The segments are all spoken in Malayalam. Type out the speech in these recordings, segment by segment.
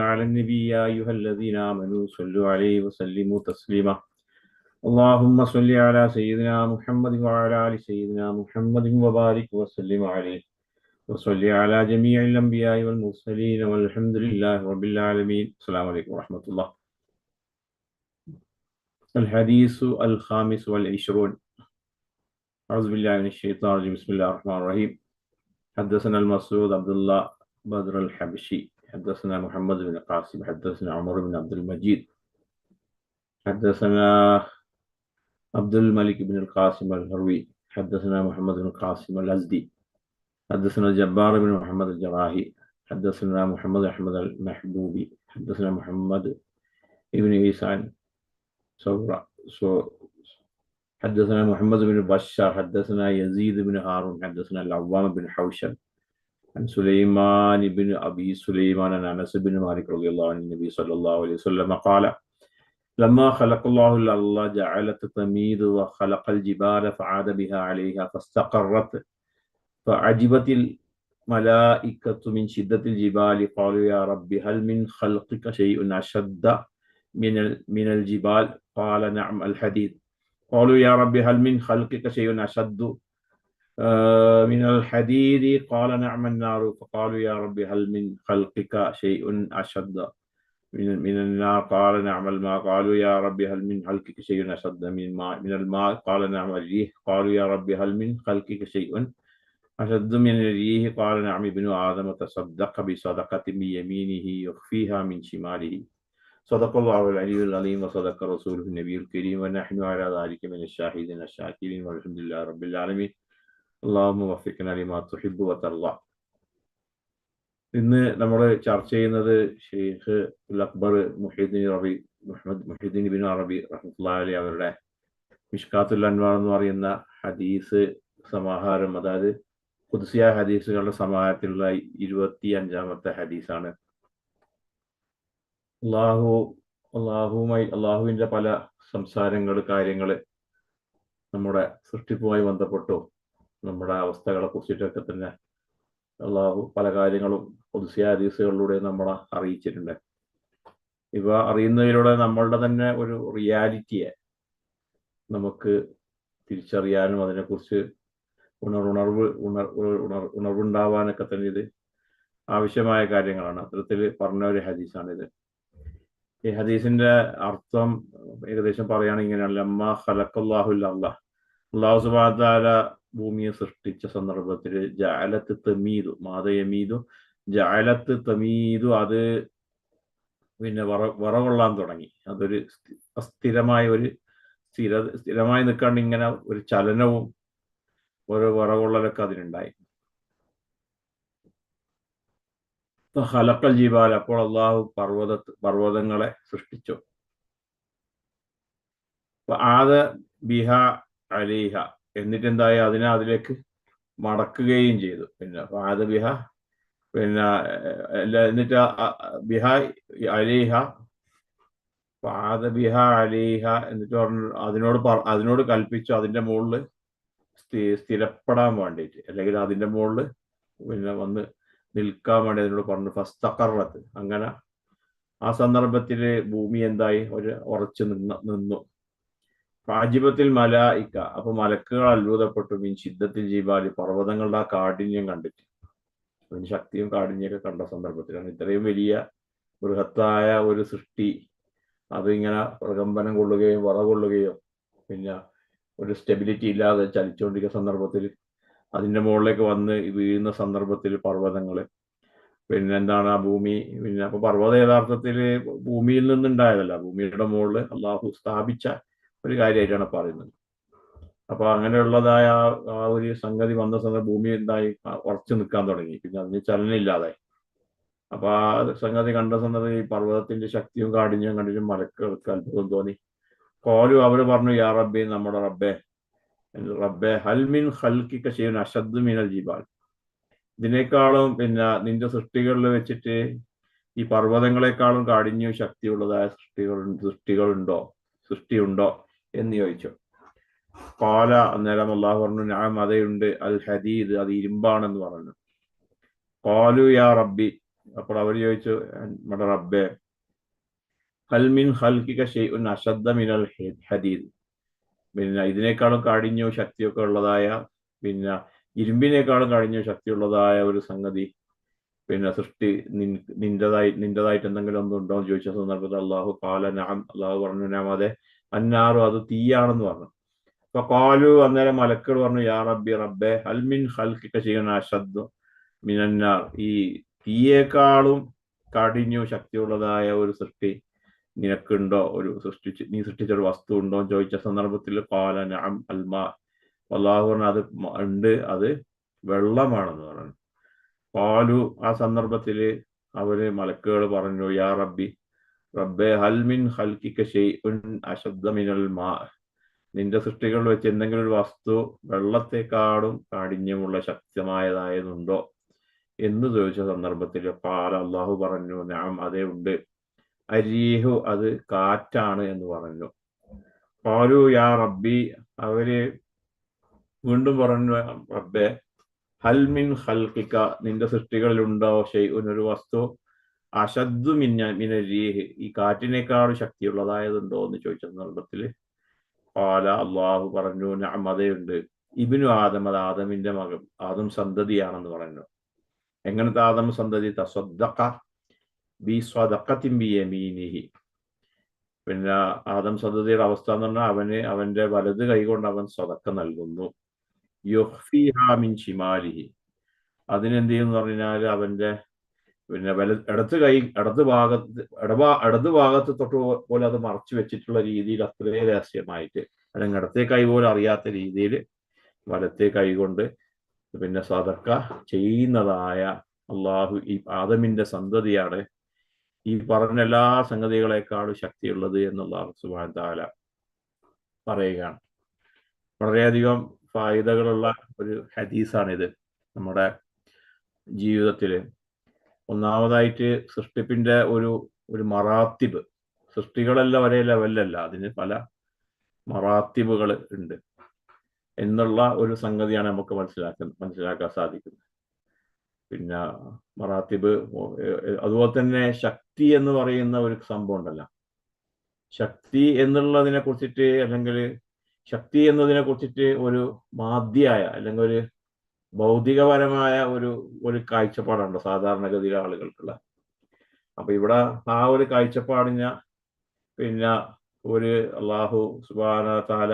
على النبي يا أيها الذين آمنوا صلوا عليه وسلموا تسليما. اللهم صل على سيدنا محمد وعلى آل سيدنا محمد وبارك وسلم عليه. وصل على جميع الأنبياء والمرسلين والحمد لله رب العالمين. السلام عليكم ورحمة الله. الحديث الخامس والعشرون. أعوذ بالله من الشيطان الرجيم. بسم الله الرحمن الرحيم. حدثنا المسعود عبد الله بدر الحبشي. حدثنا محمد بن قاسم حدثنا عمر بن عبد المجيد. حدثنا عبد الملك بن القاسم الهروي حدثنا محمد بن القاسم الأزدي. حدثنا جبار بن محمد الجراحي. حدثنا محمد أحمد المحبوبي. حدثنا محمد ابن عيسى سورة سو حدثنا محمد بن بشار. حدثنا يزيد بن هارون. حدثنا العوام بن حوشب. عن سليمان بن أبي سليمان عن أنس بن مالك رضي الله عن النبي صلى الله عليه وسلم قال لما خلق الله الأرض جعلت تميد وخلق الجبال فعاد بها عليها فاستقرت فعجبت الملائكة من شدة الجبال. قالوا يا رب هل من خلقك شيء أشد من من الجبال؟ قال نعم الحديد. قالوا يا رب هل من خلقك شيء أشد من الحديد قال نعم النار. فقالوا يا رب هل من خلقك شيء أشد من من النار؟ قال نعم الماء. قالوا يا رب هل من خلقك شيء أشد من الماء من الماء؟ قال نعم الريح. قالوا يا رب هل من خلقك شيء أشد من الريح؟ قال نعم ابن آدم تصدق بصدقة بيمينه يخفيها من شماله. صدق الله العلي العظيم وصدق رسوله النبي الكريم ونحن على ذلك من الشاهدين الشاكرين والحمد لله رب العالمين. അള്ളാഹു വഫിക്കന അലിമാ തുഹിബു വത്തല്ല ഇന്ന് നമ്മൾ ചർച്ച ചെയ്യുന്നത് ഷെയ്ഖ് ഉൽ അക്ബർ മുഹീദ്ദീൻ റബി മുഹമ്മദ് മുഹീദ്ദീൻ ബിൻ അറബി റഹ്മുല്ലി അവരുടെ മിഷ്കാത്തുൽ അൻവാർ എന്ന് പറയുന്ന ഹദീസ് സമാഹാരം അതായത് കുദ്സിയ ഹദീസുകളുടെ സമാഹാരത്തിലുള്ള ഇരുപത്തി അഞ്ചാമത്തെ ഹദീസാണ്. അള്ളാഹു അള്ളാഹുമായി അള്ളാഹുവിന്റെ പല സംസാരങ്ങൾ കാര്യങ്ങൾ നമ്മുടെ സൃഷ്ടിപ്പുമായി ബന്ധപ്പെട്ടോ. നമ്മുടെ അവസ്ഥകളെ കുറിച്ചിട്ടൊക്കെ തന്നെ ഉള്ള പല കാര്യങ്ങളും പുതുസിയ ഹദീസുകളിലൂടെ നമ്മളെ അറിയിച്ചിട്ടുണ്ട്. ഇവ അറിയുന്നതിലൂടെ നമ്മളുടെ തന്നെ ഒരു റിയാലിറ്റിയെ നമുക്ക് തിരിച്ചറിയാനും അതിനെക്കുറിച്ച് ഉണർവുണർവ് ഉണർ ഉണർ ഉണർവുണ്ടാവാനൊക്കെ തന്നെ ഇത് ആവശ്യമായ കാര്യങ്ങളാണ്. അത്തരത്തിൽ പറഞ്ഞ ഒരു ഹദീസാണിത്. ഈ ഹദീസിന്റെ അർത്ഥം ഏകദേശം പറയുകയാണെങ്കിൽ ഇങ്ങനെയാണ്. ലമ്മ ഹലക്കല്ലാഹുല്ല അള്ളാഹ് സുബാല ഭൂമിയെ സൃഷ്ടിച്ച സന്ദർഭത്തിൽ ജാലത്ത് തമീതു മാതയമീതു ജാലത്ത് തമീതു അത് പിന്നെ വറ വറകൊള്ളാൻ തുടങ്ങി. അതൊരു അസ്ഥിരമായ ഒരു സ്ഥിര സ്ഥിരമായി നിൽക്കാണ്ട് ഇങ്ങനെ ഒരു ചലനവും ഓരോ വറകൊള്ളലൊക്കെ അതിനുണ്ടായി. ഹലക്കൽ ജീവാൽ അപ്പോൾ അള്ളാഹു പർവത പർവതങ്ങളെ സൃഷ്ടിച്ചു. ആദ ബിഹ അലീഹ എന്നിട്ട് എന്തായി അതിനെ അതിലേക്ക് മടക്കുകയും ചെയ്തു. പിന്നെ ആദ ബിഹ പിന്നെ എന്നിട്ട് ബിഹ അലീഹ ഫാദ ബിഹ അലീഹ എന്നിട്ട് പറഞ്ഞു അതിനോട് അതിനോട് കൽപ്പിച്ചു അതിന്റെ മുകളിൽ സ്ഥിരപ്പെടാൻ വേണ്ടിയിട്ട്. അല്ലെങ്കിൽ അതിന്റെ മുകളിൽ പിന്നെ വന്ന് നിൽക്കാൻ വേണ്ടി അതിനോട് പറഞ്ഞു ഫസ്തക്കറത്ത് അങ്ങനെ ആ സന്ദർഭത്തിൽ ഭൂമി എന്തായി? ഒരു ഉറച്ചു നിന്ന. നിന്നു മല മലായിക്ക അപ്പൊ മലക്കുകൾ അത്ഭുതപ്പെട്ടു. മീൻ ശിദ്ധത്തിൽ ജീവാലി പർവതങ്ങളുടെ ആ കാഠിന്യം കണ്ടിട്ട്. അതിന് ശക്തിയും കാഠിന്യമൊക്കെ കണ്ട സന്ദർഭത്തിലാണ്. ഇത്രയും വലിയ ബൃഹത്തായ ഒരു സൃഷ്ടി അതിങ്ങനെ പ്രകമ്പനം കൊള്ളുകയും വറകൊള്ളുകയോ പിന്നെ ഒരു സ്റ്റെബിലിറ്റി ഇല്ലാതെ ചലിച്ചുകൊണ്ടിരിക്കുന്ന സന്ദർഭത്തിൽ അതിന്റെ മുകളിലേക്ക് വന്ന് വീഴുന്ന സന്ദർഭത്തിൽ പർവതങ്ങൾ. പിന്നെ എന്താണ് ആ ഭൂമി? പിന്നെ അപ്പൊ പർവത യഥാർത്ഥത്തിൽ ഭൂമിയിൽ നിന്നുണ്ടായതല്ല. ഭൂമിയുടെ മുകളിൽ അള്ളാഹു സ്ഥാപിച്ച ഒരു കാര്യമായിട്ടാണ് പറയുന്നത്. അപ്പൊ അങ്ങനെയുള്ളതായ ആ ഒരു സംഗതി വന്ന സമയത്ത് ഭൂമി എന്തായി ഉറച്ചു നിൽക്കാൻ തുടങ്ങി. പിന്നെ അതിന് ചലനം ഇല്ലാതായി അപ്പൊ ആ സംഗതി കണ്ട സന്ദർഭം ഈ പർവതത്തിന്റെ ശക്തിയും കാഠിന്യവും കണ്ടിട്ട് മലക്കുകൾക്ക് അത്ഭുതം തോന്നി. കോലു അവർ പറഞ്ഞു യാ റബ്ബെ നമ്മുടെ റബ്ബെ റബ്ബെ ഹൽമിൻ ഹൽക്കിക്ക ചെയ്യുന്ന അശദ് മീനൽ ജിബാൽ. ഇതിനേക്കാളും പിന്നെ നിന്റെ സൃഷ്ടികളിൽ വെച്ചിട്ട് ഈ പർവതങ്ങളെക്കാളും കാഠിന്യവും ശക്തിയുള്ളതായ സൃഷ്ടികൾ സൃഷ്ടികളുണ്ടോ? സൃഷ്ടിയുണ്ടോ? എന്ന് ചോദിച്ചു. പാല അന്നേരം അള്ളാഹു പറഞ്ഞു ഞാൻ അതയുണ്ട് അൽ ഹദീദ് അത് ഇരുമ്പാണെന്ന് പറഞ്ഞു. പാലു യാ റബ്ബി. അപ്പോൾ അവർ ചോദിച്ചു നമ്മുടെ റബ്ബെ ഹൽമിൻ ഹൽക്കിക ഷെയ്ഉൻ അശദ്ദ മിനൽ ഹദീദ്. പിന്നെ ഇതിനേക്കാളും കാഠിന്യവും ശക്തിയൊക്കെ ഉള്ളതായ പിന്നെ ഇരുമ്പിനേക്കാളും കാഠിന്യവും ശക്തിയുള്ളതായ ഒരു സംഗതി പിന്നെ സൃഷ്ടി നിന്റേതായി നിന്റേതായിട്ട് എന്തെങ്കിലും ഒന്നും ഉണ്ടോ എന്ന് ചോദിച്ച സന്ദർഭത്തിൽ അള്ളാഹു കാല നാം അള്ളാഹു പറഞ്ഞു നാം അതെ അന്നാറും അത് തീയാണെന്ന് പറഞ്ഞു. അപ്പൊ കാലു അന്നേരം മലക്കൾ പറഞ്ഞു യാ റബ്ബി റബ്ബെ ഹൽമിൻ ഹൽക്കിക്ക ചെയ്യണ അശദ്ദു മിനന്നാർ. ഈ തീയേക്കാളും കടിഞ്ഞു ശക്തിയുള്ളതായ ഒരു സൃഷ്ടി നിനക്കുണ്ടോ? ഒരു സൃഷ്ടിച്ച് നീ സൃഷ്ടിച്ച ഒരു വസ്തു ഉണ്ടോ? ചോദിച്ച സന്ദർഭത്തിൽ പാല നാം അൽമാ അള്ളാഹു പറഞ്ഞു അത് ഉണ്ട് അത് വെള്ളമാണെന്ന് പറഞ്ഞു. പാലു ആ സന്ദർഭത്തിൽ അവർ മലക്കുകൾ പറഞ്ഞു യാ റബ്ബി റബ്ബെ ഹൽമിൻ ഹൽക്കിക്ക ഷെയ്ഉൻ അശബ്ദമിനൽ മാ. നിന്റെ സൃഷ്ടികൾ വെച്ച് എന്തെങ്കിലും ഒരു വസ്തു വെള്ളത്തെക്കാളും കാഠിന്യമുള്ള ശക്തമായതായതുണ്ടോ? എന്ന് ചോദിച്ച സന്ദർഭത്തിൽ പാല അള്ളാഹു പറഞ്ഞു നാം അതേ ഉണ്ട്. അരീഹു അത് കാറ്റാണ് എന്ന് പറഞ്ഞു. പാലു യാ റബ്ബി അവർ വീണ്ടും പറഞ്ഞു റബ്ബെ ഹൽമിൻ ഹൽക്കിക്ക നിന്റെ സൃഷ്ടികളിലുണ്ടോ ഷെയ്ഉൻ ഒരു വസ്തു അശദ്ദു മിന്ന മിനരീഹ് ഈ കാറ്റിനേക്കാളും ശക്തിയുള്ളതായതുണ്ടോ എന്ന് ചോദിച്ച സന്ദർഭത്തിൽ പാല അള്ളാഹു പറഞ്ഞു അമതയുണ്ട് ഇബിനു ആദം അത് ആദമിന്റെ മകൻ. ആദം സന്തതിയാണെന്ന് പറഞ്ഞു. എങ്ങനത്തെ ആദം സന്തതി? തസ്വദ്ദഖ ബി സ്വദഖത്തിൻ ബി യമീനിഹി. പിന്നെ ആദം സന്തതിയുടെ അവസ്ഥ എന്ന് പറഞ്ഞാൽ അവന് അവന്റെ വലത് കൈകൊണ്ട് അവൻ സ്വതക്ക നൽകുന്നു. യുഹ്ഫിഹാ മിൻ ഷിമാലിഹി. അതിനെന്ത് ചെയ്യുന്നു പറഞ്ഞാൽ അവന്റെ പിന്നെ വല ഇടത്ത് കൈ ഇടത് ഭാഗത്ത് ഇടഭാ ഇടത് ഭാഗത്ത് തൊട്ട് പോലെ അത് മറച്ചു വെച്ചിട്ടുള്ള രീതിയിൽ അത്രേ രഹസ്യമായിട്ട് അല്ലെങ്കിൽ ഇടത്തെ കൈ പോലും അറിയാത്ത രീതിയിൽ വലത്തെ കൈ കൊണ്ട് പിന്നെ സദക്ക ചെയ്യുന്നതായ അള്ളാഹു ഈ ആദമിന്റെ സന്തതിയാണ്. ഈ പറഞ്ഞ എല്ലാ സംഗതികളെക്കാളും ശക്തിയുള്ളത് എന്നുള്ള സുബാൻ താല പറയുകയാണ്. വളരെയധികം ഫായിദകളുള്ള ഒരു ഹദീസാണിത് നമ്മുടെ ജീവിതത്തിൽ ഒന്നാമതായിട്ട് സൃഷ്ടിപ്പിന്റെ ഒരു ഒരു മറാത്തിബ്. സൃഷ്ടികളെല്ലാം ഒരേ ലെവലിലല്ല അതിന് പല മറാത്തിബുകൾ ഉണ്ട് എന്നുള്ള ഒരു സംഗതിയാണ് നമുക്ക് മനസ്സിലാക്കാൻ മനസ്സിലാക്കാൻ സാധിക്കുന്നത്. പിന്നെ മറാത്തിബ് അതുപോലെ തന്നെ ശക്തി എന്ന് പറയുന്ന ഒരു സംഭവം ഉണ്ടല്ല. ശക്തി എന്നുള്ളതിനെ കുറിച്ചിട്ട് അല്ലെങ്കിൽ ശക്തി എന്നതിനെ കുറിച്ചിട്ട് ഒരു മാധ്യായ അല്ലെങ്കിൽ ഒരു ഭൗതികപരമായ ഒരു ഒരു കാഴ്ചപ്പാടാണ് സാധാരണഗതിയിലെ ആളുകൾക്കുള്ള. അപ്പൊ ഇവിടെ ആ ഒരു കാഴ്ചപ്പാടിന് പിന്നെ ഒരു അള്ളാഹു സുബാന താല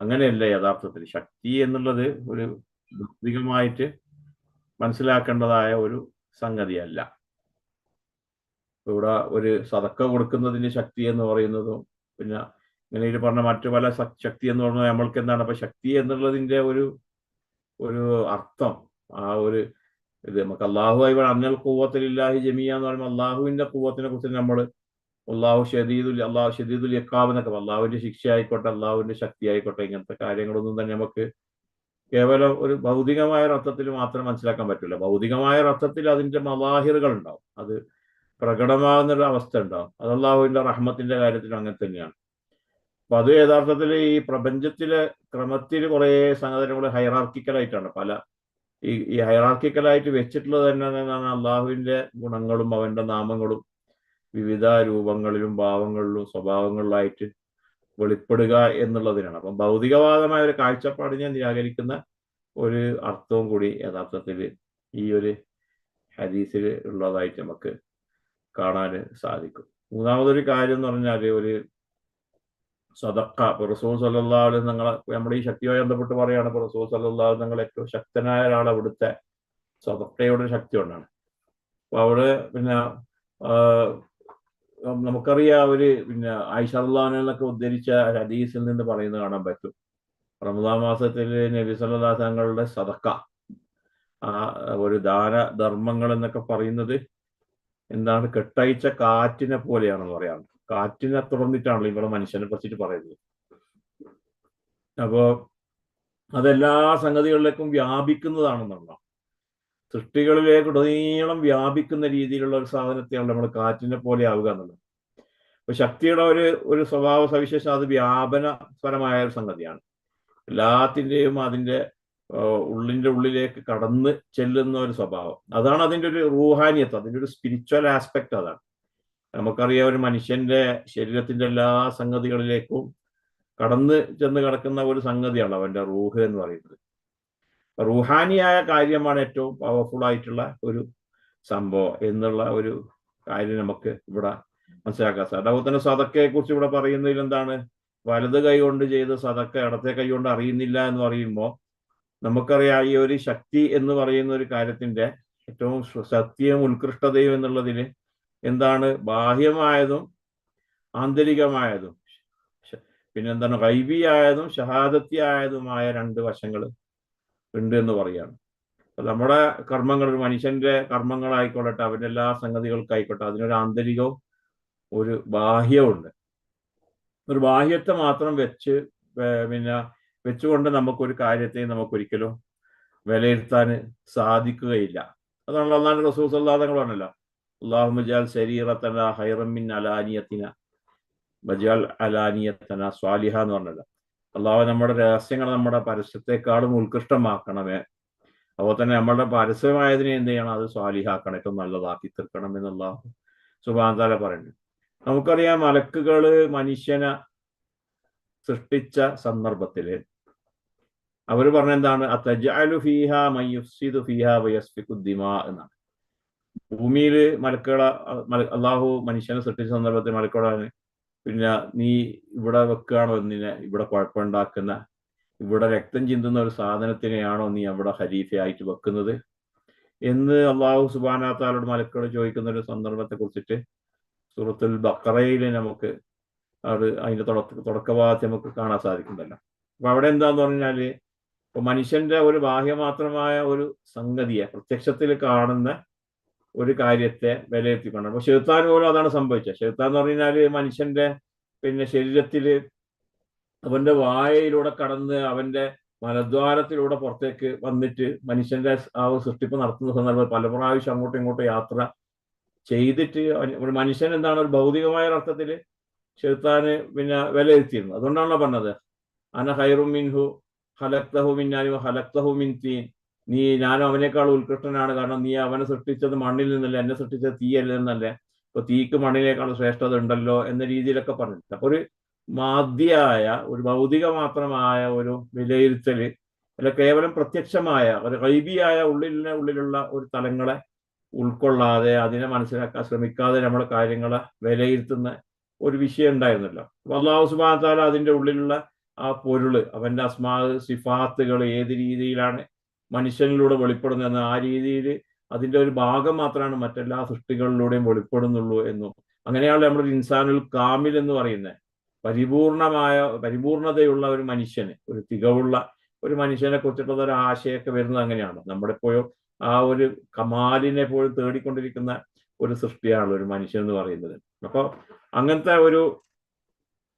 അങ്ങനെയല്ല യഥാർത്ഥത്തിൽ. ശക്തി എന്നുള്ളത് ഒരു ഭൗതികമായിട്ട് മനസ്സിലാക്കേണ്ടതായ ഒരു സംഗതിയല്ല. ഇവിടെ ഒരു സതക്ക കൊടുക്കുന്നതിന് ശക്തി എന്ന് പറയുന്നതും പിന്നെ ഇങ്ങനെ പറഞ്ഞ മറ്റു പല ശക്തി എന്ന് പറഞ്ഞാൽ നമ്മൾക്ക് എന്താണ്? അപ്പൊ ശക്തി എന്നുള്ളതിന്റെ ഒരു ഒരു അർത്ഥം ആ ഒരു ഇത്. നമുക്ക് അള്ളാഹു അള്ളാഹുമായി അന്നൽ കൂവത്തിലില്ലാഹി ജമിയ എന്ന് പറയുമ്പോൾ അള്ളാഹുവിന്റെ കൂവത്തിനെ കുറിച്ച് നമ്മൾ അള്ളാഹു ഷദീദുൽ അള്ളാഹു ഷദീദുൽ യക്കാബ് എന്നൊക്കെ അള്ളാഹുവിന്റെ ശിക്ഷ ആയിക്കോട്ടെ അള്ളാഹുവിന്റെ ശക്തി ആയിക്കോട്ടെ ഇങ്ങനത്തെ കാര്യങ്ങളൊന്നും തന്നെ നമുക്ക് കേവലം ഒരു ഭൗതികമായ അർത്ഥത്തിൽ മാത്രം മനസ്സിലാക്കാൻ പറ്റില്ല. ഭൗതികമായ അർത്ഥത്തിൽ അതിന്റെ മവാഹിറുകൾ ഉണ്ടാവും. അത് പ്രകടമാകുന്ന ഒരു അവസ്ഥ ഉണ്ടാവും. അത് അള്ളാഹുവിന്റെ റഹ്മത്തിന്റെ കാര്യത്തിലും അങ്ങനെ തന്നെയാണ്. അപ്പൊ അത് യഥാർത്ഥത്തിൽ ഈ പ്രപഞ്ചത്തിലെ ക്രമത്തിൽ കുറെ സംഗതികൾ ഹൈറാർക്കിക്കലായിട്ടാണ് പല ഈ ഈ ഹൈറാർക്കിക്കലായിട്ട് വെച്ചിട്ടുള്ളത് തന്നെ എന്നാണ് അള്ളാഹുവിന്റെ ഗുണങ്ങളും അവന്റെ നാമങ്ങളും. വിവിധ രൂപങ്ങളിലും ഭാവങ്ങളിലും സ്വഭാവങ്ങളിലായിട്ട് വെളിപ്പെടുക എന്നുള്ളതിനാണ്. അപ്പം ഭൗതികവാദമായ ഒരു കാഴ്ചപ്പാടിനെ നിരാകരിക്കുന്ന ഒരു അർത്ഥവും കൂടി യഥാർത്ഥത്തിൽ ഈ ഒരു ഹദീസിൽ ഉള്ളതായിട്ട് നമുക്ക് കാണാൻ സാധിക്കും. മൂന്നാമതൊരു കാര്യം എന്ന് പറഞ്ഞാൽ ഒരു സദക്ക ഇപ്പൊ സല്ലാ അലൈഹി നമ്മുടെ ഈ ശക്തിയുമായി ബന്ധപ്പെട്ട് പറയുകയാണ് ഇപ്പൊ റസൂൽ സല്ലാഹു നിങ്ങൾ ഏറ്റവും ശക്തനായ ഒരാൾ അവിടുത്തെ സദക്കയുടെ ശക്തി കൊണ്ടാണ്. അപ്പൊ അവിടെ പിന്നെ നമുക്കറിയാം അവർ പിന്നെ ആയിഷ ഉദ്ധരിച്ച ഹദീസിൽ നിന്ന് പറയുന്നത് കാണാൻ പറ്റും. റമദാ മാസത്തിൽ നബി സല്ലാ തങ്ങളുടെ സദക്ക ആ ഒരു ദാന ധർമ്മങ്ങൾ എന്നൊക്കെ പറയുന്നത് എന്താണ്? കെട്ടയച്ച കാറ്റിനെ പോലെയാണെന്ന് പറയാം കാറ്റിനെ തുടർന്നിട്ടാണല്ലോ ഇവിടെ മനുഷ്യനെ പറ്റിയിട്ട് പറയുന്നത്. അപ്പോ അതെല്ലാ സംഗതികളിലേക്കും വ്യാപിക്കുന്നതാണെന്നുള്ള സൃഷ്ടികളിലേക്ക് ഉടനീളം വ്യാപിക്കുന്ന രീതിയിലുള്ള ഒരു സാധനത്തെയാണ് നമ്മൾ കാറ്റിനെ പോലെ ആവുക എന്നുള്ളത്. അപ്പൊ ശക്തിയുടെ ഒരു ഒരു സ്വഭാവ സവിശേഷം അത് വ്യാപനപരമായ ഒരു സംഗതിയാണ്. എല്ലാത്തിന്റെയും അതിന്റെ ഉള്ളിന്റെ ഉള്ളിലേക്ക് കടന്ന് ചെല്ലുന്ന ഒരു സ്വഭാവം. അതാണ് അതിന്റെ ഒരു റൂഹാനിയത്ത് അതിന്റെ ഒരു സ്പിരിച്വൽ ആസ്പെക്ട് അതാണ്. നമുക്കറിയാം ഒരു മനുഷ്യന്റെ ശരീരത്തിന്റെ എല്ലാ സംഗതികളിലേക്കും കടന്ന് ചെന്ന് കിടക്കുന്ന ഒരു സംഗതിയാണ് അവന്റെ റൂഹ് എന്ന് പറയുന്നത്. റൂഹാനിയായ കാര്യമാണ് ഏറ്റവും പവർഫുൾ ആയിട്ടുള്ള ഒരു സംഭവം എന്നുള്ള ഒരു കാര്യം നമുക്ക് ഇവിടെ മനസ്സിലാക്കാം. തന്നെ സതക്കയെ കുറിച്ച് ഇവിടെ പറയുന്നതിൽ എന്താണ്? വലത് കൈ കൊണ്ട് ചെയ്ത് സതക്ക ഇടത്തെ കൈ കൊണ്ട് അറിയുന്നില്ല എന്ന് പറയുമ്പോൾ നമുക്കറിയാം ഈ ഒരു ശക്തി എന്ന് പറയുന്ന ഒരു കാര്യത്തിന്റെ ഏറ്റവും സത്യവും ഉത്കൃഷ്ടതയും എന്നുള്ളതിൽ എന്താണ്? ബാഹ്യമായതും ആന്തരികമായതും. പിന്നെന്താണ്? കൈബിയായതും ഷഹാദത്തിയായതുമായ രണ്ട് വശങ്ങൾ ഉണ്ട് എന്ന് പറയാണ്. നമ്മുടെ കർമ്മങ്ങൾ ഒരു മനുഷ്യന്റെ കർമ്മങ്ങളായിക്കൊള്ളട്ടെ അവന്റെ എല്ലാ സംഗതികൾക്കായിക്കോട്ടെ അതിനൊരു ആന്തരികവും ഒരു ബാഹ്യമുണ്ട് ഒരു ബാഹ്യത്തെ മാത്രം വെച്ച് പിന്നെ വെച്ചുകൊണ്ട് നമുക്കൊരു കാര്യത്തെ നമുക്കൊരിക്കലും വിലയിരുത്താൻ സാധിക്കുകയില്ല. അതാണല്ലോ അള്ളാഹ് റസൂസ് അല്ലാതെ പറഞ്ഞല്ലോ. അള്ളാഹുജാൽ خيرا من അലാനിയത്തിന. ബജാൽ അലാനിയത്തന സ്വാലിഹ എന്ന് പറഞ്ഞത്. അള്ളാഹു നമ്മുടെ രഹസ്യങ്ങൾ നമ്മുടെ പരസ്യത്തെക്കാളും ഉത്കൃഷ്ടമാക്കണമേ. അപ്പോൾ തന്നെ നമ്മുടെ പരസ്യമായതിനെ എന്ത് ചെയ്യണം? അത് സ്വാലിഹാക്കണം. ഏറ്റവും നല്ലതാക്കി തീർക്കണം എന്നുള്ള സുബാന്താല പറയുന്നു. നമുക്കറിയാം മലക്കുകൾ മനുഷ്യനെ സൃഷ്ടിച്ച സന്ദർഭത്തിൽ അവർ പറഞ്ഞെന്താണ് അത്തജാലു ഫീഹ മയ്യുഫ്സിദു ഫീഹ വയസ്ഫിക്കുദ്ദിമ എന്നാണ്. ഭൂമിയിൽ മലക്കുകള അള്ളാഹു മനുഷ്യനെ സൃഷ്ടിച്ച സന്ദർഭത്തിൽ മലക്കുകളാണ്. പിന്നെ നീ ഇവിടെ വെക്കുകയാണോ നിന്നെ ഇവിടെ കുഴപ്പമുണ്ടാക്കുന്ന ഇവിടെ രക്തം ചിന്തുന്ന ഒരു സാധനത്തിനെയാണോ നീ അവിടെ ഖലീഫയായിട്ട് വെക്കുന്നത് എന്ന് അള്ളാഹു സുബാനാത്താലോട് മലക്കുകൾ ചോദിക്കുന്ന ഒരു സന്ദർഭത്തെ കുറിച്ചിട്ട് സൂറത്തുൽ ബക്കറയിൽ നമുക്ക് അത് അതിന്റെ തുടക്ക തുടക്കഭാഗത്ത് നമുക്ക് കാണാൻ സാധിക്കുന്നുണ്ടല്ലോ അപ്പൊ അവിടെ എന്താന്ന് പറഞ്ഞാൽ ഇപ്പൊ മനുഷ്യന്റെ ഒരു ബാഹ്യമാത്രമായ ഒരു സംഗതിയെ പ്രത്യക്ഷത്തിൽ കാണുന്ന ഒരു കാര്യത്തെ വിലയിരുത്തിക്കൊണ്ട് അപ്പൊ ഷെയ്ത്താൻ പോലും അതാണ് സംഭവിച്ചത്. ഷെയ്ത്താൻ എന്ന് പറഞ്ഞു കഴിഞ്ഞാൽ മനുഷ്യന്റെ പിന്നെ ശരീരത്തിൽ അവന്റെ വായയിലൂടെ കടന്ന് അവന്റെ മലദ്വാരത്തിലൂടെ പുറത്തേക്ക് വന്നിട്ട് മനുഷ്യന്റെ ആ സൃഷ്ടിപ്പ് നടത്തുന്ന സന്ദർഭം പല പ്രാവശ്യം അങ്ങോട്ടും ഇങ്ങോട്ടും യാത്ര ചെയ്തിട്ട് ഒരു മനുഷ്യൻ എന്താണ് ഒരു ഭൗതികമായ അർത്ഥത്തിൽ ഷെയ്ത്താന് പിന്നെ വിലയിരുത്തിയിരുന്നു അതുകൊണ്ടാണല്ലോ പറഞ്ഞത്. അന ഹൈറു മിൻഹു ഹലക്തഹു മിന്നാനും ഹലക്തഹു മിൻ തീൻ. നീ ഞാനും അവനേക്കാൾ ഉത്കൃഷ്ടനാണ്. കാരണം നീ അവനെ സൃഷ്ടിച്ചത് മണ്ണിൽ നിന്നല്ല എന്നെ സൃഷ്ടിച്ചത് തീയല്ല എന്നല്ലേ. ഇപ്പൊ തീക്ക് മണ്ണിനേക്കാൾ ശ്രേഷ്ഠത ഉണ്ടല്ലോ എന്ന രീതിയിലൊക്കെ പറഞ്ഞിട്ട് അപ്പൊ ഒരു മാധ്യായ ഒരു ഭൗതിക മാത്രമായ ഒരു വിലയിരുത്തൽ അല്ല കേവലം പ്രത്യക്ഷമായ ഒരു ഗൈബിയായ ഉള്ളിലെ ഉള്ളിലുള്ള ഒരു തലങ്ങളെ ഉൾക്കൊള്ളാതെ അതിനെ മനസ്സിലാക്കാൻ ശ്രമിക്കാതെ നമ്മുടെ കാര്യങ്ങളെ വിലയിരുത്തുന്ന ഒരു വിഷയം ഉണ്ടായിരുന്നല്ലോ. അപ്പൊ അള്ളാഹു താല അതിന്റെ ഉള്ളിലുള്ള ആ പൊരുൾ അവന്റെ അസ്മാ സിഫാത്തുകൾ ഏത് രീതിയിലാണ് മനുഷ്യനിലൂടെ വെളിപ്പെടുന്നതെന്ന് ആ രീതിയിൽ അതിന്റെ ഒരു ഭാഗം മാത്രമാണ് മറ്റെല്ലാ സൃഷ്ടികളിലൂടെയും വെളിപ്പെടുന്നുള്ളൂ എന്നും. അങ്ങനെയാണ് നമ്മുടെ ഇൻസാനുൽ കാമിൽ എന്ന് പറയുന്നത് പരിപൂർണമായ പരിപൂർണതയുള്ള ഒരു മനുഷ്യന് ഒരു തികവുള്ള ഒരു മനുഷ്യനെ കുറിച്ചിട്ടുള്ള ഒരു ആശയമൊക്കെ വരുന്നത് അങ്ങനെയാണ്. നമ്മുടെ എപ്പോഴും ആ ഒരു കമാലിനെ പോലും തേടിക്കൊണ്ടിരിക്കുന്ന ഒരു സൃഷ്ടിയാണ് ഒരു മനുഷ്യൻ എന്ന് പറയുന്നത്. അപ്പോൾ അങ്ങനത്തെ ഒരു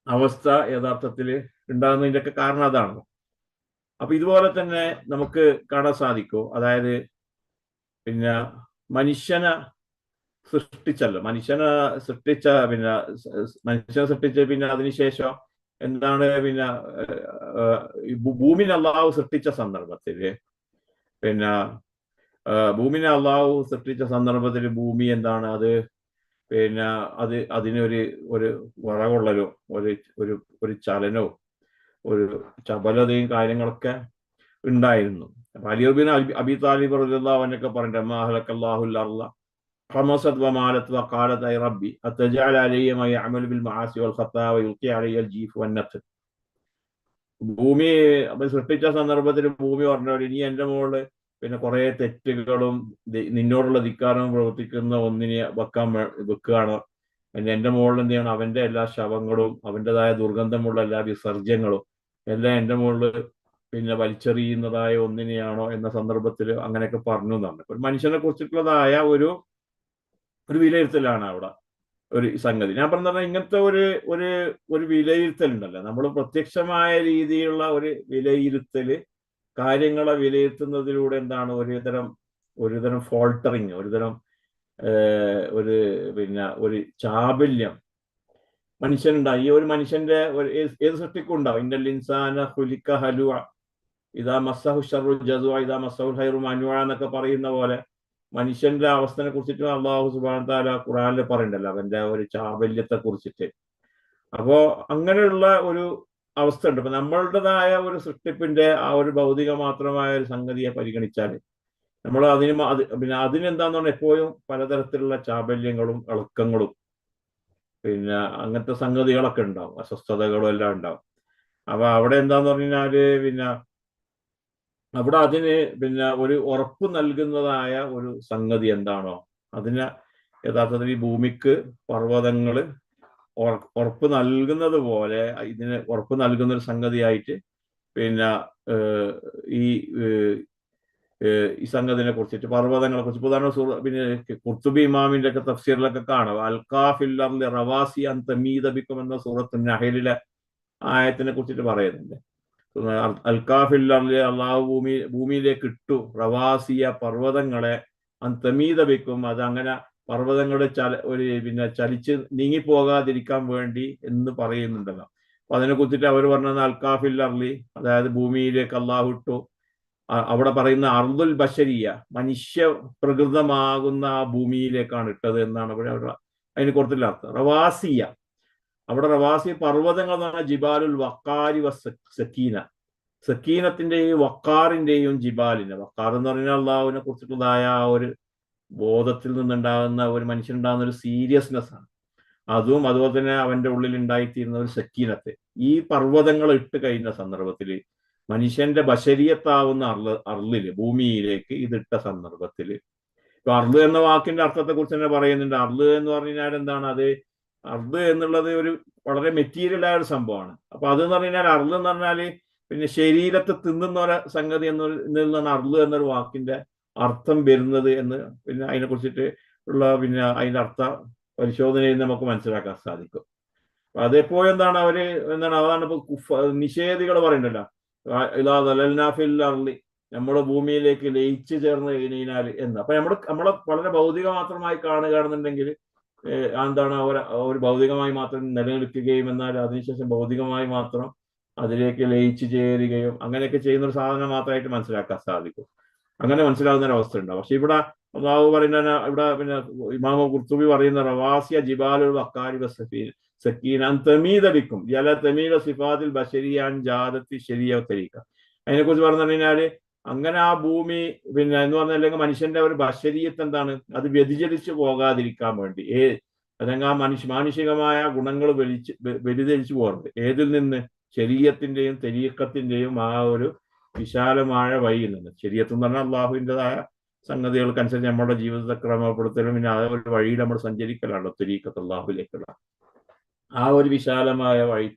അവസ്ഥ യഥാർത്ഥത്തിൽ ഉണ്ടാകുന്നതിന്റെയൊക്കെ കാരണം അതാണ്. അപ്പൊ ഇതുപോലെ തന്നെ നമുക്ക് കാണാൻ സാധിക്കും. അതായത് പിന്നെ മനുഷ്യനെ സൃഷ്ടിച്ചല്ലോ. മനുഷ്യനെ സൃഷ്ടിച്ച പിന്നെ മനുഷ്യനെ സൃഷ്ടിച്ച പിന്നെ അതിനുശേഷം എന്താണ് പിന്നെ ഭൂമിനെ അള്ളാഹു സൃഷ്ടിച്ച സന്ദർഭത്തിൽ പിന്നെ ഭൂമിനെ അള്ളാഹു സൃഷ്ടിച്ച സന്ദർഭത്തിൽ ഭൂമി എന്താണ്? അത് പിന്നെ അത് അതിനൊരു ഒരു വിറകൊള്ളലോ ഒരു ഒരു ഒരു ചലനവും ഒരു ചപലതയും കാര്യങ്ങളൊക്കെ ഉണ്ടായിരുന്നു അപ്പൊ അലിയുബിൻ അബി താലിബ് റഹ്ലാവനൊക്കെ പറഞ്ഞിട്ട് അമ്മാഹലക്കല്ലാഹുൽ അർള خمست ومالت وقالت أي ربي أتجعل علي ما يعمل بالمعاصي والخطايا ويلقي علي الجيف والنقل ഭൂമി സൃഷ്ടിച്ച സന്ദർഭത്തിൽ ഭൂമി പറഞ്ഞ ഇനി എൻ്റെ മുകളിൽ പിന്നെ കുറെ തെറ്റുകളും നിന്നോടുള്ള ധിക്കാരവും പ്രവർത്തിക്കുന്ന ഒന്നിനെ വെക്കാൻ വെക്കുകയാണ് പിന്നെ എൻ്റെ മുകളിൽ എന്ത് ചെയ്യണം അവൻ്റെ എല്ലാ ശവങ്ങളും അവൻ്റെതായ ദുർഗന്ധമുള്ള എല്ലാ വിസർജ്യങ്ങളും എല്ലാം എന്റെ മുകളിൽ പിന്നെ വലിച്ചെറിയുന്നതായ ഒന്നിനെയാണോ എന്ന സന്ദർഭത്തിൽ അങ്ങനെയൊക്കെ പറഞ്ഞു എന്നാണ് ഒരു മനുഷ്യനെ കുറിച്ചിട്ടുള്ളതായ ഒരു ഒരു വിലയിരുത്തലാണ് അവിടെ ഒരു സംഗതി. ഞാൻ പറഞ്ഞ ഇങ്ങനത്തെ ഒരു ഒരു ഒരു വിലയിരുത്തൽ ഉണ്ടല്ലോ നമ്മൾ പ്രത്യക്ഷമായ രീതിയിലുള്ള ഒരു വിലയിരുത്തൽ കാര്യങ്ങളെ വിലയിരുത്തുന്നതിലൂടെ എന്താണ് ഒരുതരം ഒരുതരം ഫോൾട്ടറിങ് ഒരുതരം ഒരു പിന്നെ ഒരു ചാബല്യം മനുഷ്യനുണ്ടാവും ഈ ഒരു മനുഷ്യന്റെ ഒരു ഏത് സൃഷ്ടിക്കും ഉണ്ടാവും? ഇന്നൽ ഇൻസാന ഹുലിക്ക ഹലുവ. ഇതാ മസ്സഹു ഷറു ജസു ഇതാ മസ്സഹുൽ ഹൈറു മനുവ എന്നൊക്കെ പറയുന്ന പോലെ മനുഷ്യന്റെ അവസ്ഥനെ കുറിച്ചിട്ട് അള്ളാഹു സുബാൻ താല ഖുറാനിൽ പറയണ്ടല്ലോ അവന്റെ ഒരു ചാബല്യത്തെ കുറിച്ചിട്ട്. അപ്പോ അങ്ങനെയുള്ള ഒരു അവസ്ഥ ഉണ്ട് ഇപ്പൊ നമ്മളുടേതായ ഒരു സൃഷ്ടിപ്പിന്റെ ആ ഒരു ഭൗതിക മാത്രമായ ഒരു സംഗതിയെ പരിഗണിച്ചാൽ നമ്മൾ അതിന് പിന്നെ അതിനെന്താന്ന് പറഞ്ഞാൽ എപ്പോഴും പലതരത്തിലുള്ള ചാബല്യങ്ങളും ഇളക്കങ്ങളും പിന്നെ അങ്ങനത്തെ സംഗതികളൊക്കെ ഉണ്ടാവും അസ്വസ്ഥതകളും എല്ലാം ഉണ്ടാവും. അപ്പൊ അവിടെ എന്താന്ന് പറഞ്ഞാൽ പിന്നെ അവിടെ അതിന് പിന്നെ ഒരു ഉറപ്പ് നൽകുന്നതായ ഒരു സംഗതി എന്താണോ? അതിന് യഥാർത്ഥത്തിൽ ഈ ഭൂമിക്ക് പർവതങ്ങൾ ഉറപ്പ് നൽകുന്നത് പോലെ ഇതിന് ഉറപ്പ് നൽകുന്ന ഒരു സംഗതിയായിട്ട് പിന്നെ ഈ ഈ സംഗതിനെ കുറിച്ചിട്ട് പർവതങ്ങളെ കുറിച്ച് സൂറ- പിന്നെ കുർത്തുബി ഇമാമിന്റെ ഒക്കെ തഫ്സീറിലൊക്കെ കാണാം. അൽക്കാഫില്ലാമിലെ റവാസി അൻ തമീദബിക്കും എന്ന സൂറത്ത് നഹലിലെ ആയത്തിനെ കുറിച്ചിട്ട് പറയുന്നുണ്ട് അൽക്കാഫില്ലാമിലെ അള്ളാഹു ഭൂമി ഭൂമിയിലേക്ക് ഇട്ടു. റവാസിയ പർവതങ്ങളെ അൻ തമീദബിക്കും അത് അങ്ങനെ പർവതങ്ങളുടെ ചല ഒരു പിന്നെ ചലിച്ച് നീങ്ങിപ്പോകാതിരിക്കാൻ വേണ്ടി എന്ന് പറയുന്നുണ്ടല്ലോ. അപ്പൊ അതിനെ കുറിച്ചിട്ട് അവർ പറഞ്ഞത് അൽക്കാഫില്ലർലി അതായത് ഭൂമിയിലേക്ക് അള്ളാഹു ഇട്ടു. അവിടെ പറയുന്ന അർദുൽ ബഷരിയ മനുഷ്യ പ്രകൃതമാകുന്ന ആ ഭൂമിയിലേക്കാണ് ഇട്ടത് എന്നാണ് അവിടെ അവരുടെ അതിന് കൊടുത്തില്ല അർത്ഥം. റവാസിയ. അവിടെ റവാസി പർവതങ്ങൾ എന്ന് പറഞ്ഞാൽ ജിബാലുൽ വക്കാരി വ സക്കീന. സക്കീനത്തിന്റെയും വക്കാറിന്റെയും ജിബാലിന്റെ വക്കാർ എന്ന് പറഞ്ഞാൽ അള്ളാഹുവിനെ കുറിച്ചിട്ടുള്ളതായ ആ ഒരു ബോധത്തിൽ നിന്നുണ്ടാകുന്ന ഒരു മനുഷ്യനുണ്ടാകുന്ന ഒരു സീരിയസ്നെസ് ആണ്. അതും അതുപോലെ തന്നെ അവന്റെ ഉള്ളിൽ ഉണ്ടായിത്തീരുന്ന ഒരു സക്കീനത്തെ. ഈ പർവതങ്ങൾ ഇട്ട് കഴിഞ്ഞ സന്ദർഭത്തിൽ മനുഷ്യന്റെ ബശരീയത്താവുന്ന അർൾ അർളിൽ ഭൂമിയിലേക്ക് ഇതിട്ട സന്ദർഭത്തിൽ ഇപ്പൊ അർൾ എന്ന വാക്കിന്റെ അർത്ഥത്തെ കുറിച്ച് തന്നെ പറയുന്നുണ്ട്. അർൾ എന്ന് പറഞ്ഞാൽ എന്താണ്? അത് അർൾ എന്നുള്ളത് ഒരു വളരെ മെറ്റീരിയൽ ആയ ഒരു സംഭവമാണ്. അപ്പൊ അത് എന്ന് പറഞ്ഞാൽ അർൾ എന്ന് പറഞ്ഞാൽ പിന്നെ ശരീരത്തെ തിന്നുന്ന ഒരു സംഗതി നിന്നാണ് അർൾ എന്നൊരു വാക്കിന്റെ അർത്ഥം വരുന്നത് എന്ന് പിന്നെ അതിനെ കുറിച്ചിട്ട് ഉള്ള പിന്നെ അതിന്റെ അർത്ഥ പരിശോധനയിൽ നമുക്ക് മനസ്സിലാക്കാൻ സാധിക്കും. അതെപ്പോഴും എന്താണ് അവർ എന്താണ്? അതാണ് ഇപ്പൊ നിഷേധികൾ പറയുന്നുണ്ടല്ലോ. ദലൽനാഫിൽ അർളി നമ്മുടെ ഭൂമിയിലേക്ക് ലയിച്ചു ചേർന്ന് കഴിഞ്ഞാൽ എന്ന് അപ്പൊ നമ്മൾ നമ്മളെ വളരെ ഭൗതിക മാത്രമായി കാണുകയാണെന്നുണ്ടെങ്കിൽ എന്താണ് അവർ ഒരു ഭൗതികമായി മാത്രം നിലനിൽക്കുകയും എന്നാൽ അതിനുശേഷം ഭൗതികമായി മാത്രം അതിലേക്ക് ലയിച്ചു ചേരുകയും അങ്ങനെയൊക്കെ ചെയ്യുന്ന ഒരു സാധനം മാത്രമായിട്ട് മനസ്സിലാക്കാൻ സാധിക്കും. അങ്ങനെ മനസ്സിലാകുന്ന ഒരു അവസ്ഥ ഉണ്ടാവും പക്ഷെ ഇവിടെ അള്ളാഹു പറയുന്ന ഇവിടെ പിന്നെ ഇമാമ കുർത്തുബി പറയുന്ന റവാസിയ ജിബാലുൽ വക്കാരി വസഫീൻ സക്കീനാൻ ശരിയ അതിനെക്കുറിച്ച് പറഞ്ഞു കഴിഞ്ഞാൽ അങ്ങനെ ആ ഭൂമി പിന്നെ എന്ന് പറഞ്ഞാൽ അല്ലെങ്കിൽ മനുഷ്യന്റെ ഒരു ബഷരീയത്ത് എന്താണ്? അത് വ്യതിചലിച്ചു പോകാതിരിക്കാൻ വേണ്ടി. ഏ അല്ലെങ്കിൽ ആ മനുഷ്യ മാനുഷികമായ ഗുണങ്ങൾ വലിച്ച് വ്യതിചലിച്ചു പോകരുത് ഏതിൽ നിന്ന്? ശരീരത്തിന്റെയും തെരീക്കത്തിന്റെയും ആ ഒരു വിശാലമായ വഴിയിൽ നിന്ന്. ശരീരത്ത് എന്ന് പറഞ്ഞാൽ അള്ളാഹുവിന്റെതായ സംഗതികൾക്കനുസരിച്ച് നമ്മുടെ ജീവിതത്തെ ക്രമപ്പെടുത്തലും പിന്നെ ആ ഒരു വഴിയിൽ നമ്മൾ സഞ്ചരിക്കലാണല്ലോ തെരീക്കത്ത് അള്ളാഹുലേക്കുള്ള ആ ഒരു വിശാലമായ വഴി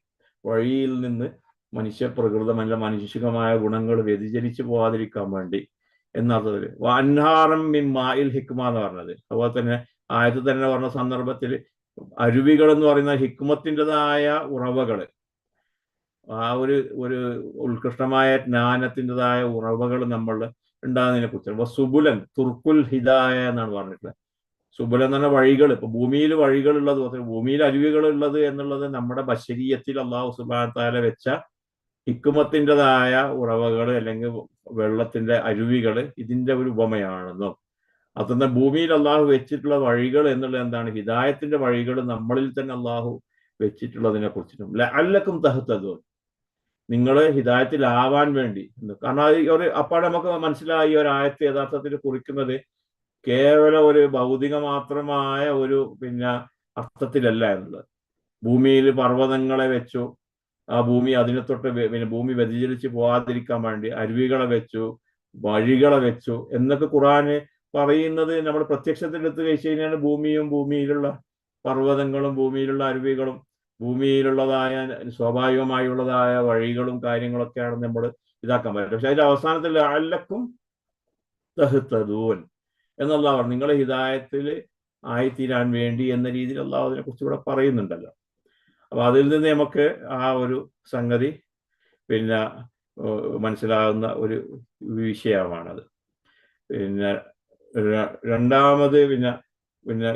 വഴിയിൽ നിന്ന് മനുഷ്യ പ്രകൃതമല്ല മനുഷ്യമായ ഗുണങ്ങൾ വ്യതിചലിച്ചു പോകാതിരിക്കാൻ വേണ്ടി എന്നർത്ഥത്തിൽ വന്നാറം മിൻ മായിൽ ഹിക്മ എന്ന് പറഞ്ഞത്. അതുപോലെ തന്നെ ആയത്ത് തന്നെ പറഞ്ഞ സന്ദർഭത്തിൽ അരുവികൾ എന്ന് പറയുന്ന ഹിക്മത്തിന്റെതായ ഉറവകൾ ആ ഒരു ഒരു ഉത്കൃഷ്ടമായ ജ്ഞാനത്തിന്റെതായ ഉറവകൾ നമ്മൾ ഉണ്ടാകുന്നതിനെ കുറിച്ച് സുബുലൻ തുർക്കുൽ ഹിദായ എന്നാണ് പറഞ്ഞിട്ടുള്ളത്. സുബുലൻ എന്ന് വഴികൾ ഇപ്പൊ ഭൂമിയിൽ വഴികളുള്ളത് ഭൂമിയിൽ അരുവികൾ ഉള്ളത് എന്നുള്ളത് നമ്മുടെ ബശരീയത്തിൽ അള്ളാഹു സുബാത്താല വെച്ച ഹിക്കുമത്തിന്റെതായ ഉറവകൾ അല്ലെങ്കിൽ വെള്ളത്തിന്റെ അരുവികൾ ഇതിന്റെ ഒരു ഉപമയാണെന്നും. അതൊന്ന് ഭൂമിയിൽ അള്ളാഹു വെച്ചിട്ടുള്ള വഴികൾ എന്നുള്ളത് എന്താണ്? ഹിദായത്തിന്റെ വഴികൾ നമ്മളിൽ തന്നെ അള്ളാഹു വെച്ചിട്ടുള്ളതിനെ കുറിച്ചിട്ടും. അല്ലക്കും തഹത്തതോ നിങ്ങൾ ഹിദായത്തിലാവാൻ വേണ്ടി. കാരണം ഒരു അപ്പോൾ നമുക്ക് മനസ്സിലായി ഒരു ആയത്ത് യഥാർത്ഥത്തിൽ കുറിക്കുന്നത് കേവലം ഒരു ഭൗതിക മാത്രമായ ഒരു പിന്നെ അർത്ഥത്തിലല്ല എന്നുള്ളത്. ഭൂമിയിൽ പർവതങ്ങളെ വെച്ചു ആ ഭൂമി അതിനെ തൊട്ട് പിന്നെ ഭൂമി വ്യതിചലിച്ച് പോകാതിരിക്കാൻ വേണ്ടി അരുവികളെ വെച്ചു വഴികളെ വെച്ചു എന്നൊക്കെ ഖുറാന് പറയുന്നത് നമ്മൾ പ്രത്യക്ഷത്തിൽ എടുത്തു കഴിച്ചു കഴിഞ്ഞാൽ ഭൂമിയും ഭൂമിയിലുള്ള പർവതങ്ങളും ഭൂമിയിലുള്ള അരുവികളും ഭൂമിയിലുള്ളതായ സ്വാഭാവികമായുള്ളതായ വഴികളും കാര്യങ്ങളൊക്കെയാണ് നമ്മൾ ഇതാക്കാൻ പറ്റും പക്ഷെ അതിന്റെ അവസാനത്തിൽ അല്ലക്കും തഹ്തദൂൻ. എന്നുള്ള പറഞ്ഞു നിങ്ങളെ ഹിദായത്തിൽ ആയിത്തീരാൻ വേണ്ടി എന്ന രീതിയിൽ അള്ളാഹു അതിനെ കുറിച്ച് ഇവിടെ പറയുന്നുണ്ടല്ലോ. അപ്പൊ അതിൽ നിന്ന് നമുക്ക് ആ ഒരു സംഗതി പിന്നെ മനസ്സിലാകുന്ന ഒരു വിഷയമാണത്. പിന്നെ രണ്ടാമത് പിന്നെ പിന്നെ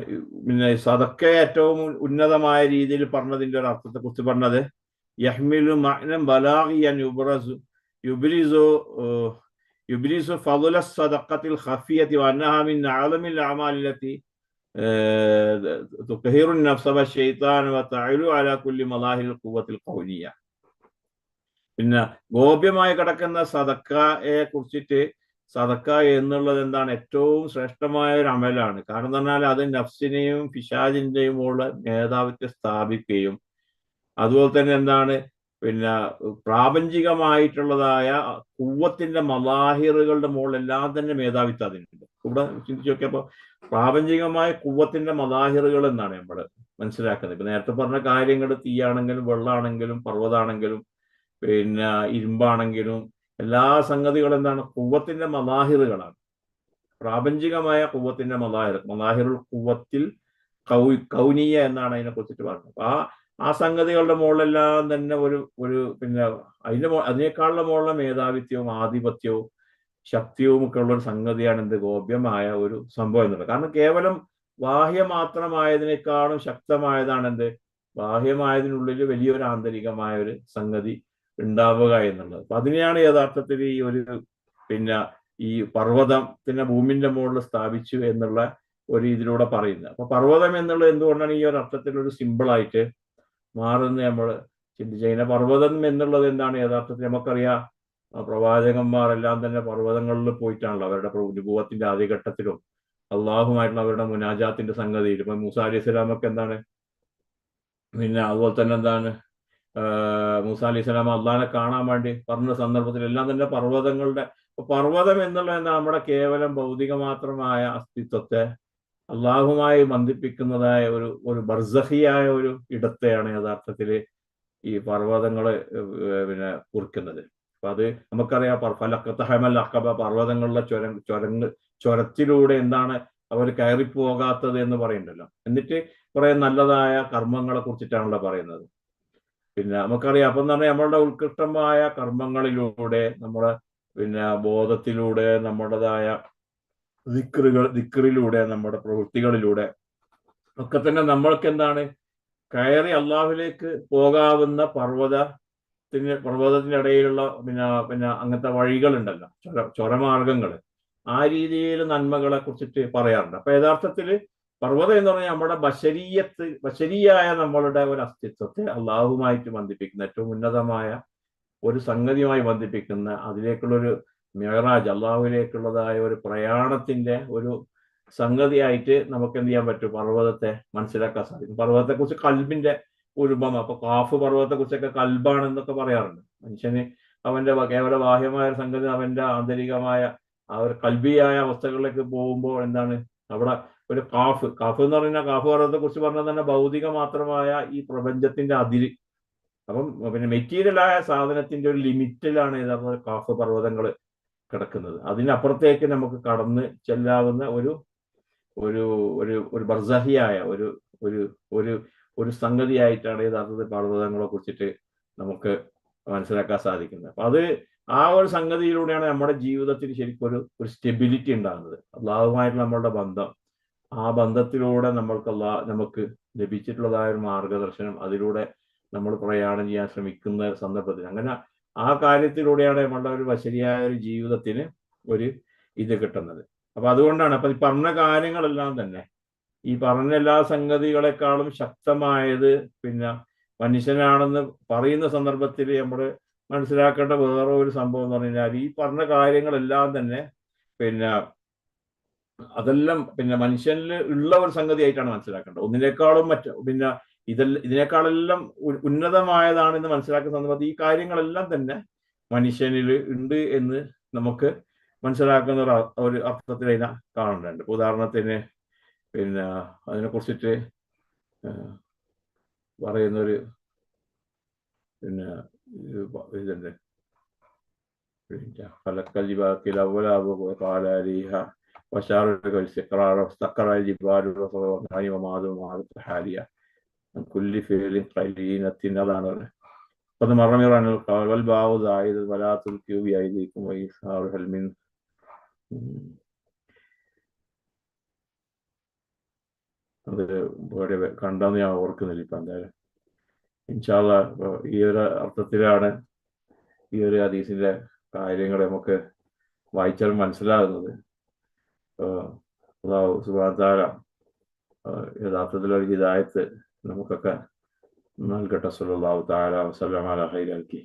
പിന്നെ സതക്ക ഏറ്റവും ഉന്നതമായ രീതിയിൽ പറഞ്ഞതിന്റെ ഒരു അർത്ഥത്തെ കുറിച്ച് പറഞ്ഞത് യഹ്മിലു മഹ്നം ബലാഗിയൻ യുബ്രസു യുബ്രിസു يبرز فضل الصدقة الخفية وأنها من أعظم الأعمال التي تطهر النفس والشيطان وتعلو على كل مظاهر القوة القولية പിന്നെ ഗോപ്യമായി കിടക്കുന്ന സദക്കയെ കുറിച്ചിട്ട് സദക്ക എന്നുള്ളത് എന്താണ് ഏറ്റവും ശ്രേഷ്ഠമായ ഒരു അമലാണ്. കാരണം പറഞ്ഞാൽ അത് നഫ്സിനെയും പിശാജിന്റെയും ഉള്ള മേധാവിത്വം സ്ഥാപിക്കുകയും അതുപോലെ തന്നെ എന്താണ് പിന്നെ പ്രാപഞ്ചികമായിട്ടുള്ളതായ കുവ്വത്തിന്റെ മലാഹിറുകളുടെ മുകളിൽ എല്ലാം തന്നെ മേധാവിത്വം അതിനുണ്ട് ഇവിടെ ചിന്തിച്ചു നോക്കിയപ്പോ പ്രാപഞ്ചികമായ കുവ്വത്തിന്റെ മലാഹിറുകൾ എന്നാണ് നമ്മൾ മനസ്സിലാക്കുന്നത്. ഇപ്പൊ നേരത്തെ പറഞ്ഞ കാര്യങ്ങൾ തീയാണെങ്കിലും വെള്ളമാണെങ്കിലും പർവതാണെങ്കിലും പിന്നെ ഇരുമ്പാണെങ്കിലും എല്ലാ സംഗതികളും എന്താണ്? കുവ്വത്തിന്റെ മലാഹിറുകളാണ് പ്രാപഞ്ചികമായ കുവ്വത്തിന്റെ മലാഹിർ മലാഹിറുൽ കുവ്വത്തിൽ കൗ കൗനീയ എന്നാണ് അതിനെ കുറിച്ചിട്ട് പറഞ്ഞത്. അപ്പൊ ആ ആ സംഗതികളുടെ മുകളിലെല്ലാം തന്നെ ഒരു ഒരു പിന്നെ അതിന്റെ അതിനേക്കാളുള്ള മുകളിലെ മേധാവിത്വവും ആധിപത്യവും ശക്തിയും ഒക്കെ ഉള്ള ഒരു സംഗതിയാണ് എന്ത് ഗോപ്യമായ ഒരു സംഭവം എന്നുള്ളത്. കാരണം കേവലം ബാഹ്യ മാത്രമായതിനേക്കാളും ശക്തമായതാണ് എന്ത്? ബാഹ്യമായതിനുള്ളിൽ വലിയൊരു ആന്തരികമായ ഒരു സംഗതി ഉണ്ടാവുക എന്നുള്ളത്. അപ്പൊ അതിനെയാണ് യഥാർത്ഥത്തിൽ ഈ ഒരു പിന്നെ ഈ പർവതത്തിനെ ഭൂമിന്റെ മുകളിൽ സ്ഥാപിച്ചു എന്നുള്ള ഒരു ഇതിലൂടെ പറയുന്നത്. അപ്പൊ പർവതം എന്നുള്ളത് എന്തുകൊണ്ടാണ് ഈ ഒരു അർത്ഥത്തിൽ ഒരു സിമ്പിളായിട്ട് മാറുന്നത് നമ്മൾ ചിന്തിച്ചു കഴിഞ്ഞാൽ പർവതം എന്നുള്ളത് എന്താണ്? യഥാർത്ഥത്തിൽ നമുക്കറിയാം പ്രവാചകന്മാർ എല്ലാം തന്നെ പർവതങ്ങളിൽ പോയിട്ടാണല്ലോ അവരുടെ അനുഭവത്തിന്റെ ആദ്യഘട്ടത്തിലും അള്ളാഹുമായിട്ടുള്ള അവരുടെ മുനാജാത്തിന്റെ സംഗതിയിൽ ഇപ്പൊ മൂസ അലി ഇസ്ലാമൊക്കെ എന്താണ്? പിന്നെ അതുപോലെ തന്നെ എന്താണ്? മൂസാ അലി ഇസ്ലാം അള്ളാഹിനെ കാണാൻ വേണ്ടി പറഞ്ഞ സന്ദർഭത്തിൽ എല്ലാം തന്നെ പർവതങ്ങളുടെ പർവതം എന്നുള്ളത് നമ്മുടെ കേവലം ഭൗതിക മാത്രമായ അസ്തിത്വത്തെ അള്ളാഹുമായി ബന്ധിപ്പിക്കുന്നതായ ഒരു ഒരു ബർസഹിയായ ഒരു ഇടത്തെയാണ് യഥാർത്ഥത്തിൽ ഈ പർവതങ്ങൾ പിന്നെ കുറിക്കുന്നത്. അപ്പൊ അത് നമുക്കറിയാം ഫലക്കത്തഹമൽ അക്കബ പർവതങ്ങളിലെ ചുര ചുരങ്ങ് ചുരത്തിലൂടെ എന്താണ് അവർ കയറിപ്പോകാത്തത് എന്ന് പറയുന്നുണ്ടല്ലോ. എന്നിട്ട് കുറെ നല്ലതായ കർമ്മങ്ങളെ കുറിച്ചിട്ടാണല്ലോ പറയുന്നത്. പിന്നെ നമുക്കറിയാം അപ്പം തന്നെ നമ്മളുടെ ഉത്കൃഷ്ടമായ കർമ്മങ്ങളിലൂടെ നമ്മുടെ പിന്നെ ബോധത്തിലൂടെ നമ്മുടേതായ ദിക്റുകൾ ദിക്റിലൂടെ നമ്മുടെ പ്രവൃത്തികളിലൂടെ. ഒക്കെ തന്നെ നമ്മൾക്ക് എന്താണ് കയറി അള്ളാഹുലേക്ക് പോകാവുന്ന പർവതത്തിന് പർവതത്തിന്റെ ഇടയിലുള്ള പിന്നെ പിന്നെ അങ്ങനത്തെ വഴികളുണ്ടല്ലോ. ചൊര ചൊരമാർഗങ്ങൾ ആ രീതിയിൽ നന്മകളെ കുറിച്ചിട്ട് പറയാറുണ്ട്. അപ്പൊ യഥാർത്ഥത്തിൽ പർവതം എന്ന് പറഞ്ഞാൽ നമ്മുടെ ബശരീയത്ത് ബശരിയായ നമ്മളുടെ ഒരു അസ്തിത്വത്തെ അള്ളാഹുമായിട്ട് ബന്ധിപ്പിക്കുന്ന ഏറ്റവും ഉന്നതമായ ഒരു സംഗതിയുമായി ബന്ധിപ്പിക്കുന്ന അതിലേക്കുള്ളൊരു മെഹറാജ് അള്ളാഹുവിലേക്കുള്ളതായ ഒരു പ്രയാണത്തിന്റെ ഒരു സംഗതിയായിട്ട് നമുക്ക് എന്ത് ചെയ്യാൻ പറ്റും? പർവതത്തെ മനസ്സിലാക്കാൻ സാധിക്കും. പർവതത്തെ കുറിച്ച് കൽബിന്റെ ഉരുപമ അപ്പൊ കാഫ് പർവതത്തെ കുറിച്ചൊക്കെ കൽബാണെന്നൊക്കെ പറയാറുണ്ട്. മനുഷ്യന് അവന്റെ കേവല ബാഹ്യമായ സംഗതി അവന്റെ ആന്തരികമായ ആ ഒരു കൽബിയായ അവസ്ഥകളിലേക്ക് പോകുമ്പോൾ എന്താണ്? അവിടെ ഒരു കാഫ് കാഫ് എന്ന് പറഞ്ഞാൽ കാഫ് പർവതത്തെ കുറിച്ച് പറഞ്ഞാൽ തന്നെ ഭൗതിക മാത്രമായ ഈ പ്രപഞ്ചത്തിന്റെ അതിര്. അപ്പം പിന്നെ മെറ്റീരിയലായ സാധനത്തിന്റെ ഒരു ലിമിറ്റിലാണ് യഥാർത്ഥ കാഫ് പർവതങ്ങൾ കിടക്കുന്നത്. അതിനപ്പുറത്തേക്ക് നമുക്ക് കടന്ന് ചെല്ലാവുന്ന ഒരു ഒരു ഒരു ഒരു ബർസഹിയായ ഒരു ഒരു ഒരു ഒരു സംഗതിയായിട്ടാണ് യഥാർത്ഥത്തിൽ പർവതങ്ങളെ കുറിച്ചിട്ട് നമുക്ക് മനസ്സിലാക്കാൻ സാധിക്കുന്നത്. അപ്പൊ അത് ആ ഒരു സംഗതിയിലൂടെയാണ് നമ്മുടെ ജീവിതത്തിൽ ശരിക്കും ഒരു ഒരു സ്റ്റെബിലിറ്റി ഉണ്ടാകുന്നത്. അള്ളാഹുമായിട്ടുള്ള നമ്മളുടെ ബന്ധം. ആ ബന്ധത്തിലൂടെ നമ്മൾക്ക് അള്ളാ നമുക്ക് ലഭിച്ചിട്ടുള്ളതായ ഒരു മാർഗദർശനം അതിലൂടെ നമ്മൾ പ്രയാണം ചെയ്യാൻ ശ്രമിക്കുന്ന സന്ദർഭത്തിൽ. അങ്ങനെ ആ കാര്യത്തിലൂടെയാണ് നമ്മളുടെ ഒരു ശരിയായ ഒരു ജീവിതത്തിന് ഒരു ഇത് കിട്ടുന്നത്. അപ്പൊ അതുകൊണ്ടാണ് അപ്പൊ ഈ പറഞ്ഞ കാര്യങ്ങളെല്ലാം തന്നെ ഈ പറഞ്ഞ എല്ലാ സംഗതികളെക്കാളും ശക്തമായത് പിന്നെ മനുഷ്യനാണെന്ന് പറയുന്ന സന്ദർഭത്തിൽ നമ്മൾ മനസ്സിലാക്കേണ്ട വേറെ ഒരു സംഭവം എന്ന് പറഞ്ഞാൽ ഈ പറഞ്ഞ കാര്യങ്ങളെല്ലാം തന്നെ പിന്നെ അതെല്ലാം പിന്നെ മനുഷ്യനിൽ ഉള്ള ഒരു സംഗതിയായിട്ടാണ് മനസ്സിലാക്കേണ്ടത്. ഒന്നിനേക്കാളും മറ്റു പിന്നെ ഇതെല്ലാം ഇതിനേക്കാളെല്ലാം ഉന്നതമായതാണെന്ന് മനസ്സിലാക്കുന്ന സന്ദർഭത്തിൽ ഈ കാര്യങ്ങളെല്ലാം തന്നെ മനുഷ്യനിൽ ഉണ്ട് എന്ന് നമുക്ക് മനസ്സിലാക്കുന്ന ഒരു ഒരു അർത്ഥത്തിൽ അതിനെ കാണുന്നുണ്ട് ഉദാഹരണത്തിന് പിന്നെ അതിനെ കുറിച്ചിട്ട് പറയുന്നൊരു പിന്നെ ഇതുണ്ട് ഫലക്കൽ ജിബാക്കിൽ അവലാബ് കാലാരീഹ വശാറുകൾ സിക്രാർ കുല്ലി ഫേലി കരീനത്തിന് അതാണ് അത് മറമിറാനിൽ കാവൽ ബാവുതായത് വലാത്തുൽ ക്യൂബി ആയിരിക്കും വൈസാർ ഹെൽമിൻ. അത് കണ്ടെന്ന് ഞാൻ ഓർക്കുന്നില്ല ഇപ്പം എന്തായാലും. ഇൻഷാല്ല ഈ ഒരു അർത്ഥത്തിലാണ് ഈ ഒരു ഹദീസിന്റെ കാര്യങ്ങളെ നമുക്ക് വായിച്ചാൽ മനസ്സിലാകുന്നത്. സുബാധാര യഥാർത്ഥത്തിലൊരു ഹിതായത്ത് നമുക്കൊക്കെ നൽകട്ടെ. സല്ലല്ലാഹു തആല വസല്ലം ഹൈരാക്കി